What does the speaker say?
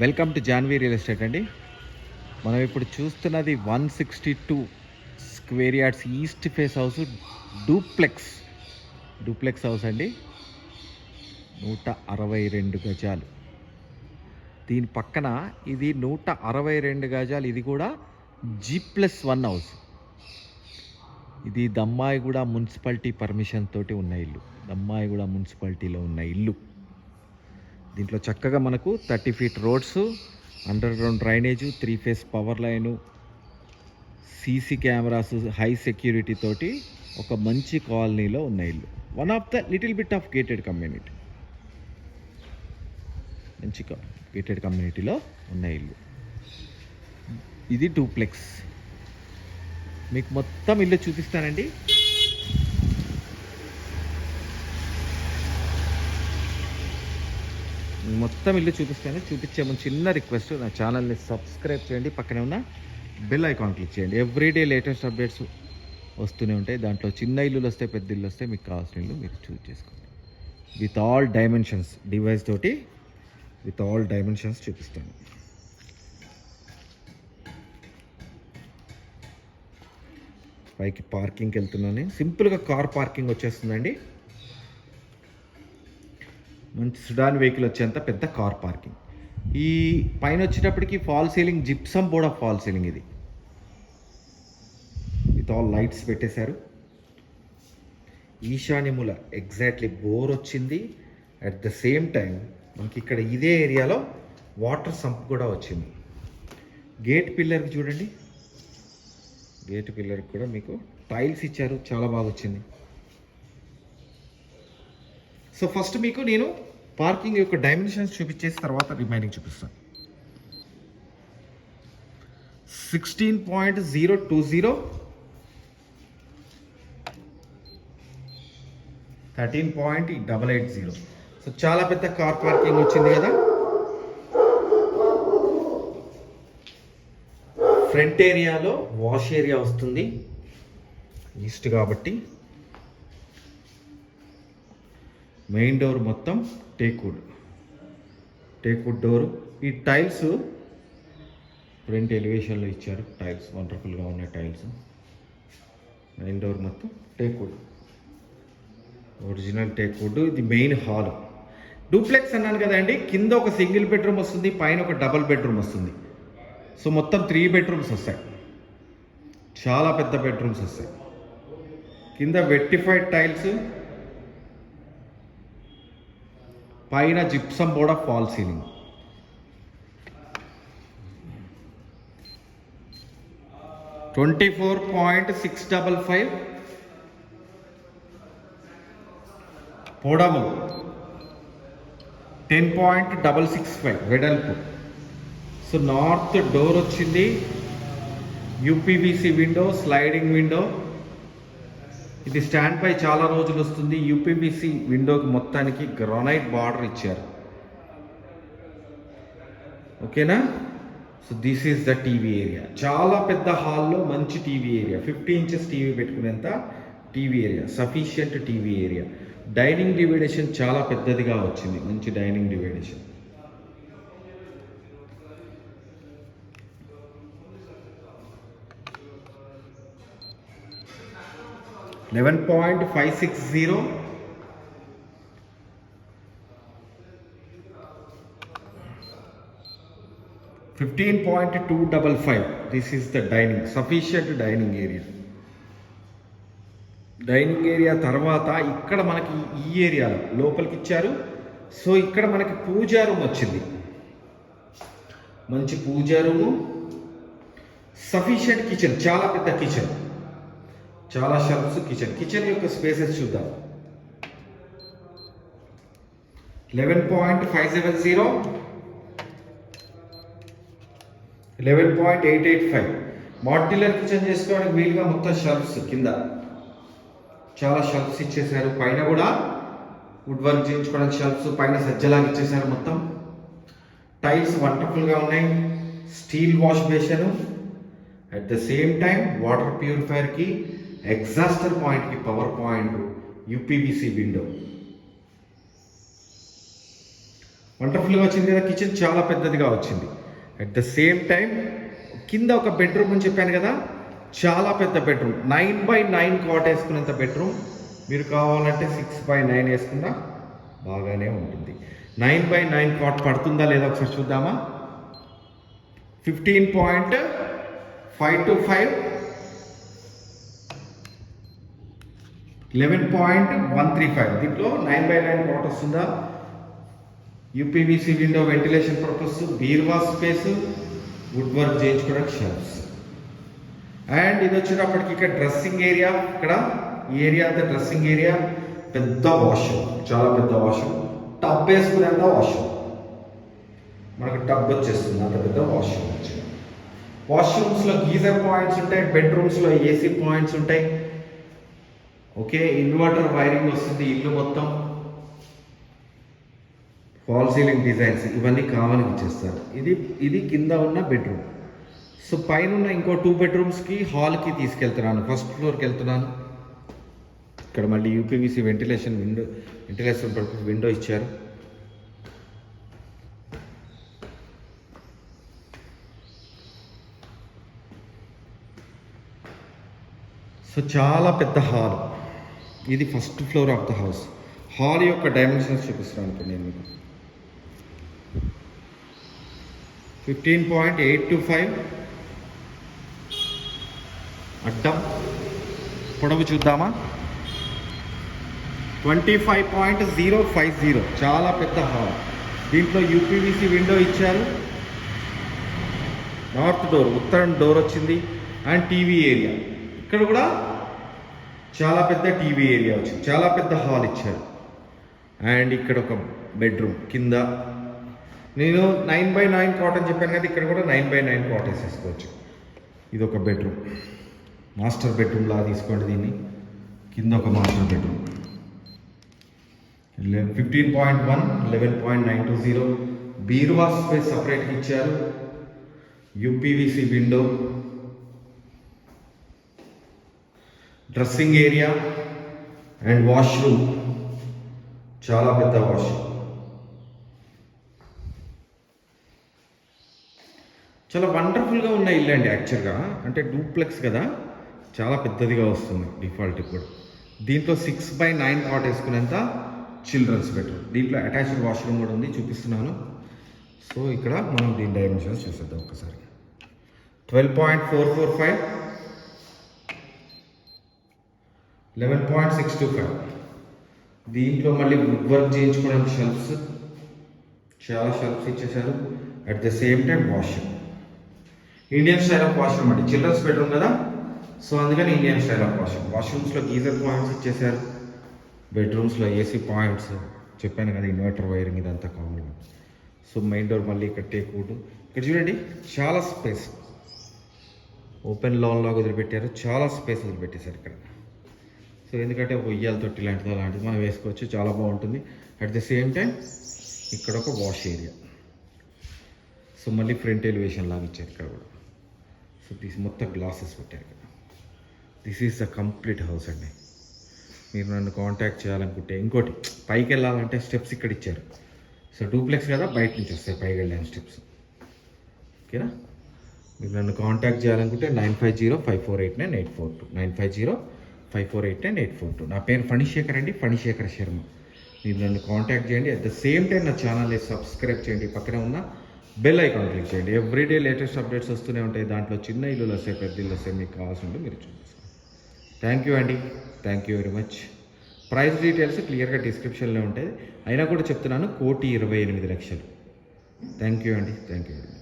Welcome to Janvi real estate అండి. మనం ఇప్పుడు చూస్తున్నది one sixty two square yards east face house duplex. Duplex house అండి. నూట అరవై రెండు గజాలు. దీని పక్కన ఇది నూట అరవై రెండు గజాలు. ఇది కూడా జీ ప్లస్ వన్ హౌస్. ఇది దమ్మాయిగూడ మున్సిపాలిటీ పర్మిషన్ తోటి ఉన్న ఇల్లు. దమ్మాయిగూడ మున్సిపాలిటీలో ఉన్న ఇల్లు. దీంట్లో చక్కగా మనకు thirty feet roads underground drainage three phase power line CC cameras high security తోటి ఒక మంచి కాలనీలో ఉన్న ఇల్లు. One of the little bit of gated community మంచి గేటెడ్ కమ్యూనిటీలో ఉన్న ఇల్లు. ఇది టూప్లెక్స్ మీకు మొత్తం ఇల్లు చూపిస్తానండి. మొత్తం ఇల్లు చూపిస్తాను. చూపించే ముందు చిన్న రిక్వెస్ట్ నా ఛానల్ని సబ్స్క్రైబ్ చేయండి. పక్కనే ఉన్న బెల్ ఐకాన్ క్లిక్ చేయండి. ఎవ్రీడే లేటెస్ట్ అప్డేట్స్ వస్తూనే ఉంటాయి. దాంట్లో చిన్న ఇల్లులు వస్తే పెద్ద ఇల్లు వస్తే మీకు కావాల్సిన ఇల్లు మీరు చూస్ చేసుకోండి. విత్ ఆల్ డైమెన్షన్స్ డివైస్ తోటి విత్ ఆల్ డైమెన్షన్స్ చూపిస్తాను. పైకి పార్కింగ్కి వెళ్తున్నాను. సింపుల్గా కార్ పార్కింగ్ వచ్చేస్తుందండి. మంచి సుడాన్ వెహికల్ వచ్చేంత పెద్ద కార్ పార్కింగ్. ఈ పైన వచ్చేటప్పటికి fall ceiling gypsum board of fall ceiling ఇది. విత్ ఆల్ లైట్స్ పెట్టేశారు. ఈశాన్యముల ఎగ్జాక్ట్లీ బోర్ వచ్చింది. అట్ ద సేమ్ టైం మనకి ఇక్కడ ఇదే ఏరియాలో వాటర్ సంప్ కూడా వచ్చింది. గేట్ పిల్లర్కి చూడండి. గేట్ పిల్లర్కి కూడా మీకు టైల్స్ ఇచ్చారు. చాలా బాగా వచ్చింది. సో ఫస్ట్ మీకు నేను పార్కింగ్ యొక్క డైమెన్షన్స్ చూపించేసి తర్వాత రిమైనింగ్ చూపిస్తాను sixteen point zero two zero thirteen point double eight zero so చాలా పెద్ద కార్ పార్కింగ్ వచ్చింది కదా. ఫ్రంట్ ఏరియాలో వాష్ ఏరియా వస్తుంది. ఈస్ట్ కాబట్టి మెయిన్ డోర్ మొత్తం టేక్వుడ్ టేక్వుడ్ డోర్. ఈ టైల్స్ ఫ్రంట్ ఎలివేషన్లో ఇచ్చారు. టైల్స్ వండర్ఫుల్గా ఉన్నాయి టైల్స్. మెయిన్ డోర్ మొత్తం టేక్వుడ్ ఒరిజినల్ టేక్వుడ్ ఇది మెయిన్ హాల్. డూప్లెక్స్ అన్నాను కదండి కింద ఒక సింగిల్ బెడ్రూమ్ వస్తుంది పైన ఒక డబల్ బెడ్రూమ్ వస్తుంది. సో మొత్తం త్రీ బెడ్రూమ్స్ వస్తాయి. చాలా పెద్ద బెడ్రూమ్స్ వస్తాయి. కింద వెట్టిఫైడ్ టైల్స్. పైన gypsum board of fall ceiling. Twenty four point six double five. పొడము ten point double six five వెడల్పు. సో నార్త్ డోర్ వచ్చింది. UPVC window sliding window. ఇది స్టాండ్ పై చాలా రోజులు వస్తుంది. యూపీబీసీ విండోకి మొత్తానికి గ్రానైట్ బార్డర్ ఇచ్చారు. ఓకేనా? So this is the TV area. చాలా పెద్ద హాల్లో మంచి TV area. Fifty inches TV పెట్టుకునేంత TV area. Sufficient TV area. Dining division చాలా పెద్దదిగా వచ్చింది. మంచి dining division. Eleven point five six zero fifteen point two double five this is the dining sufficient dining area dining area తర్వాత ఇక్కడ మనకి ఈ ఏరియాలో లోపలికి ఇచ్చారు. సో ఇక్కడ మనకి పూజా రూమ్ వచ్చింది. మంచి పూజా రూము సఫిషియంట్ కిచెన్ చాలా పెద్ద కిచెన్ చాలా షెల్ఫ్స్ కిచెన్ కిచెన్ యొక్క స్పేసెస్ చూద్దాం. Eleven point five seven zero eleven point eight eight five modular kitchen చేసుకోవడానికి వీలుగా మొత్తం షెల్ఫ్స్ కింద. చాలా షెల్ఫ్స్ ఇచ్చేసారు పైన కూడా వుడ్ వర్క్ చేయించుకోవడానికి షెల్ఫ్స్ పైన సజ్జలాగా ఇచ్చేసారు మొత్తం. టైల్స్ వండర్ఫుల్గా ఉన్నాయి. Steel wash basin at the same time water ప్యూరిఫైయర్కి exhauster పాయింట్కి పవర్ పాయింట్ యూపీబీసీ విండో వండర్ఫుల్గా వచ్చింది కదా కిచెన్ చాలా పెద్దదిగా వచ్చింది. అట్ ద సేమ్ టైం కింద ఒక బెడ్రూమ్ అని చెప్పాను కదా చాలా పెద్ద bedroom nine by nine cot వేసుకునేంత bedroom మీరు కావాలంటే సిక్స్ బై నైన్ వేసుకున్నా బాగానే ఉంటుంది. నైన్ బై నైన్ కాట్ పడుతుందా లేదా ఒకసారి చూద్దామా? Fifteen point five two five eleven point one three five దీంట్లో నైన్ బై నైన్ కాట్ వస్తుందా? యూపీవీసీ విండో వెంటిలేషన్ పర్పస్ బీర్వా స్పేస్ వుడ్ వర్క్ చేయించుకోవడానికి షెల్ఫ్స్ అండ్ ఇది వచ్చేటప్పటికి ఇక్కడ డ్రెస్సింగ్ ఏరియా ఇక్కడ ఈ ఏరియా అంతా డ్రెస్సింగ్ ఏరియా పెద్ద వాష్రూమ్ చాలా పెద్ద వాష్రూమ్ టబ్ వేసుకునేంత వాష్రూమ్ మనకు టబ్ వచ్చేస్తుంది అంత పెద్ద వాష్రూమ్ వచ్చింది వాష్రూమ్స్లో గీజర్ పాయింట్స్ ఉంటాయి బెడ్రూమ్స్లో ఏసీ పాయింట్స్ ఉంటాయి. ఓకే ఇన్వర్టర్ వైరింగ్ వస్తుంది ఇల్లు మొత్తం. ఫాల్ సీలింగ్ డిజైన్స్ ఇవన్నీ కామన్ ఇచ్చేస్తారు. ఇది ఇది కింద ఉన్న బెడ్రూమ్ సో పైన ఉన్న ఇంకో టూ బెడ్రూమ్స్కి హాల్కి తీసుకెళ్తున్నాను. ఫస్ట్ ఫ్లోర్కి వెళ్తున్నాను. ఇక్కడ మళ్ళీ UPVC ventilation window ventilation purpose window ఇచ్చారు. సో చాలా పెద్ద హాల్ ఇది first floor of the house. Hall యొక్క డైమెన్షన్స్ చూపిస్తున్నాను అనుకోండి నేను మీకు. Fifteen point eight two five. అడ్డం. పొడవు చూద్దామా? Twenty five point zero five zero. చాలా పెద్ద హాల్. దీంట్లో యూపీవీసీ విండో ఇచ్చారు. నార్త్ డోర్ ఉత్తరం డోర్ వచ్చింది. And TV area. ఇక్కడ కూడా చాలా పెద్ద టీవీ ఏరియా వచ్చింది చాలా పెద్ద హాల్ ఇచ్చారు. అండ్ ఇక్కడ ఒక బెడ్రూమ్ కింద. నేను నైన్ బై నైన్ కాట్ అని చెప్పాను కదా ఇక్కడ కూడా నైన్ బై నైన్ కాట్ వేసేసుకోవచ్చు ఇది ఒక బెడ్రూమ్. మాస్టర్ బెడ్రూమ్ లాగా తీసుకోండి దీన్ని. కింద ఒక master bedroom. Fifteen point one eleven point nine two zero. బీరువా స్పేస్ సపరేట్గా ఇచ్చారు. UPVC window. Dressing area and washroom. చాలా పెద్ద వాష్రూమ్. చాలా వండర్ఫుల్గా ఉన్న ఇల్లు అండి యాక్చువల్గా. అంటే డూప్లెక్స్ కదా. చాలా పెద్దదిగా వస్తుంది డిఫాల్ట్ కూడా. దీంట్లో సిక్స్ బై నైన్ కాట్ వేసుకునేంత చిల్డ్రన్స్ బెడ్రూమ్ దీంట్లో అటాచ్డ్ వాష్రూమ్ కూడా ఉంది చూపిస్తున్నాను. సో ఇక్కడ మనం దీని డైమెన్షన్స్ చూసేద్దాం ఒకసారి twelve point four four five eleven point six two five దీంట్లో మళ్ళీ వుడ్ వర్క్ చేయించుకోవడానికి షెల్ఫ్స్ చాలా షెల్ఫ్స్ ఇచ్చేసారు at the same time washroom Indian style of washroom అండి. చిల్డ్రన్స్ బెడ్రూమ్ కదా? సో అందుకని ఇండియన్ స్టైల్ ఆఫ్ వాష్రూమ్ వాష్రూమ్స్లో గీజర్ పాయింట్స్ ఇచ్చేసారు బెడ్రూమ్స్లో ఏసీ పాయింట్స్. చెప్పాను కదా ఇన్వర్టర్ వైరింగ్ ఇదంతా కామన్ సో మెయిన్ డోర్ మళ్ళీ ఇక్కడ టేక్ ఇక్కడ చూడండి చాలా స్పేస్ ఓపెన్ లాన్ లాగా వదిలిపెట్టారు. చాలా స్పేస్ వదిలిపెట్టేశారు ఇక్కడ. సో ఎందుకంటే ఒక ఉయ్యాల తొట్టి లాంటిది అలాంటిది మనం వేసుకోవచ్చు. చాలా బాగుంటుంది. అట్ ద సేమ్ టైం ఇక్కడ ఒక వాష్ ఏరియా సో మళ్ళీ ఫ్రంట్ ఎలివేషన్ లాగా ఇచ్చారు ఇక్కడ కూడా. సో దిస్ మొత్తం గ్లాసెస్ పెట్టారు ఇక్కడ. This is the complete house అండి. మీరు నన్ను కాంటాక్ట్ చేయాలనుకుంటే ఇంకోటి పైకి వెళ్ళాలంటే స్టెప్స్ ఇక్కడ ఇచ్చారు. సో డూప్లెక్స్ కదా బయట నుంచి వస్తాయి పైకి వెళ్ళాను స్టెప్స్ ఓకేనా? మీరు నన్ను కాంటాక్ట్ చేయాలనుకుంటే nine five zero five four eight nine eight four two nine five zero five four eight and eight four two. నా పేరు ఫణిశేఖర్ అండి ఫణిశేఖర్ శర్మ. మీరు నన్ను కాంటాక్ట్ చేయండి. అట్ ద సేమ్ టైం నా ఛానల్ని సబ్స్క్రైబ్ చేయండి. పక్కనే ఉన్న బెల్ ఐకాన్ క్లిక్ చేయండి. ఎవ్రీడే లేటెస్ట్ అప్డేట్స్ వస్తూనే ఉంటాయి. దాంట్లో చిన్న ఇల్లులు లసే పెద్ద ఇల్లు లసే మీకు కావాల్సి ఉంటే మీరు చూపిస్తాను థ్యాంక్ యూ అండి. Thank you very much price details క్లియర్గా డిస్క్రిప్షన్లో ఉంటాయి. అయినా కూడా చెప్తున్నాను కోటి ఇరవై ఎనిమిది లక్షలు. థ్యాంక్ యూ అండి. Thank you very much